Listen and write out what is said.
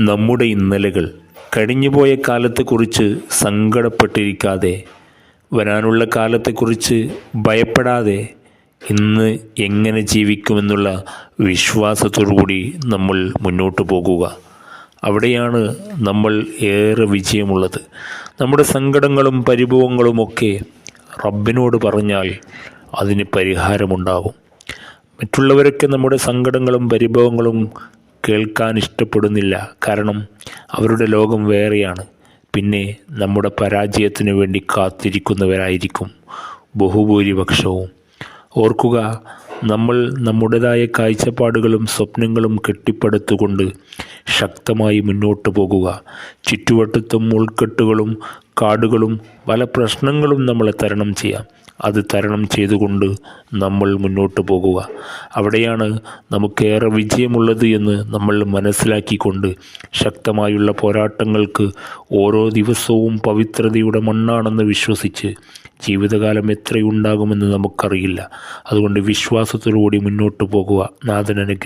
നമ്മുടെ ഇന്നലകൾ കഴിഞ്ഞുപോയ കാലത്തെക്കുറിച്ച് സങ്കടപ്പെട്ടിരിക്കാതെ വരാനുള്ള കാലത്തെക്കുറിച്ച് ഭയപ്പെടാതെ ഇന്ന് എങ്ങനെ ജീവിക്കുമെന്നുള്ള വിശ്വാസത്തോടുകൂടി നമ്മൾ മുന്നോട്ട് പോകുക. അവിടെയാണ് നമ്മൾ ഏറെ വിജയമുള്ളത്. നമ്മുടെ സങ്കടങ്ങളും പരിഭവങ്ങളുമൊക്കെ റബ്ബിനോട് പറഞ്ഞാൽ അതിന് പരിഹാരമുണ്ടാകും മറ്റുള്ളവരൊക്കെ നമ്മുടെ സങ്കടങ്ങളും പരിഭവങ്ങളും കേൾക്കാൻ ഇഷ്ടപ്പെടുന്നില്ല. കാരണം അവരുടെ ലോകം വേറെയാണ്. പിന്നെ നമ്മുടെ പരാജയത്തിനു വേണ്ടി കാത്തിരിക്കുന്നവരായിരിക്കും ബഹുഭൂരിപക്ഷവും. ഓർക്കുക നമ്മൾ നമ്മുടേതായ കാഴ്ചപ്പാടുകളും സ്വപ്നങ്ങളും കെട്ടിപ്പടുത്തുകൊണ്ട് ശക്തമായി മുന്നോട്ട് പോകുക. ചുറ്റുവട്ടത്തും ഉൾക്കെട്ടുകളും കാടുകളും പല പ്രശ്നങ്ങളും നമ്മളെ തരണം ചെയ്യാം. അത് തരണം ചെയ്തുകൊണ്ട് നമ്മൾ മുന്നോട്ട് പോകുക. അവിടെയാണ് നമുക്കേറെ വിജയമുള്ളത് എന്ന് നമ്മൾ മനസ്സിലാക്കിക്കൊണ്ട് ശക്തമായുള്ള പോരാട്ടങ്ങൾക്ക് ഓരോ ദിവസവും പവിത്രതയുടെ മണ്ണാണെന്ന് വിശ്വസിച്ച് ജീവിതകാലം എത്രയുണ്ടാകുമെന്ന് നമുക്കറിയില്ല. അതുകൊണ്ട് വിശ്വാസത്തോടുകൂടി മുന്നോട്ട് പോകുക. നാഥൻ അനുഗ്രഹം